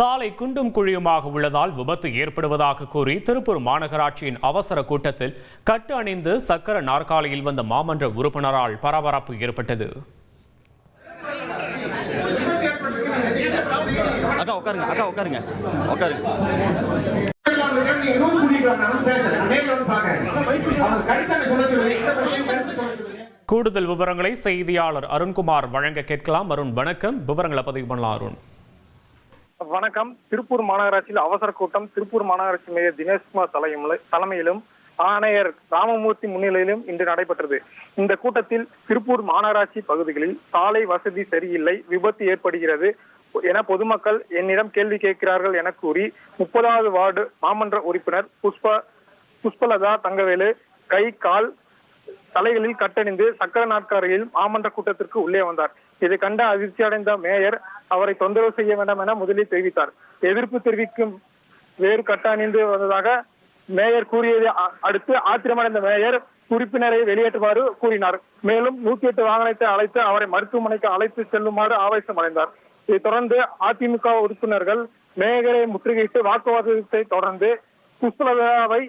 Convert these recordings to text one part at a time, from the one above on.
சாலை குண்டும் குழியுமாக உள்ளதால் விபத்து ஏற்படுவதாக கூறி திருப்பூர் மாநகராட்சியின் அவசர கூட்டத்தில் கட்டு அணிந்து சக்கர நாற்காலியில் வந்த மாமன்ற உறுப்பினரால் பரபரப்பு ஏற்பட்டது. அக்கா உட்காருங்க அக்கா உட்காருங்க கூடுதல் விவரங்களை செய்தியாளர் அருண்குமார் வழங்க கேட்கலாம். அருண் வணக்கம். விவரங்களை பதிவு பண்ணலாம் அருண். வணக்கம். திருப்பூர் மாநகராட்சியில் அவசர கூட்டம். திருப்பூர் மாநகராட்சி மேயர் தினேஷ்குமார் தலைமையிலும் ஆணையர் ராமமூர்த்தி முன்னிலையிலும் இன்று நடைபெற்றது. இந்த கூட்டத்தில் திருப்பூர் மாநகராட்சி பகுதிகளில் சாலை வசதி சரியில்லை விபத்து ஏற்படுகிறது என பொதுமக்கள் என்னிடம் கேள்வி கேட்கிறார்கள் என கூறி முப்பதாவது வார்டு மாமன்ற உறுப்பினர் புஷ்ப புஷ்பலதா தங்கவேலு கை கால் தலைகளில் கட்டணிந்து சக்கர நாற்காலியில் மாமன்ற கூட்டத்திற்கு உள்ளே வந்தார். இதை கண்ட அதிர்ச்சி அடைந்த மேயர் அவரை தொந்தரவு செய்ய வேண்டாம் என முதலில் தெரிவித்தார். எதிர்ப்பு தெரிவிக்கும் வேறு கட்டணிந்து வந்ததாக மேயர் கூறியதை அடுத்து ஆத்திரமடைந்த மேயர் உறுப்பினரை வெளியேற்றுமாறு கூறினார். மேலும் நூத்தி எட்டு வாகனத்தை அழைத்து அவரை மருத்துவமனைக்கு அழைத்து செல்லுமாறு ஆவேசம் அடைந்தார். இதைத் தொடர்ந்து அதிமுக உறுப்பினர்கள் மேயரை முற்றுகையிட்டு வாக்குவாதத்தை தொடர்ந்து புஷ்பலதாவை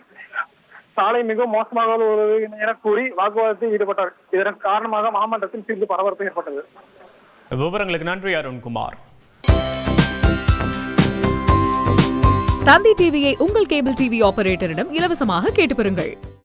சாலை மிகவும் மோசமாக உள்ளது என கூறி வாக்குவாதத்தில் ஈடுபட்டார். இதன் காரணமாக மாமன்றத்தில் சிறிது பரபரப்பு ஏற்பட்டது. விவரங்களுக்கு நன்றி அருண்குமார். தந்தி டிவியை உங்கள் கேபிள் டிவி ஆபரேட்டரிடம் இலவசமாக கேட்டு பெறுங்கள்.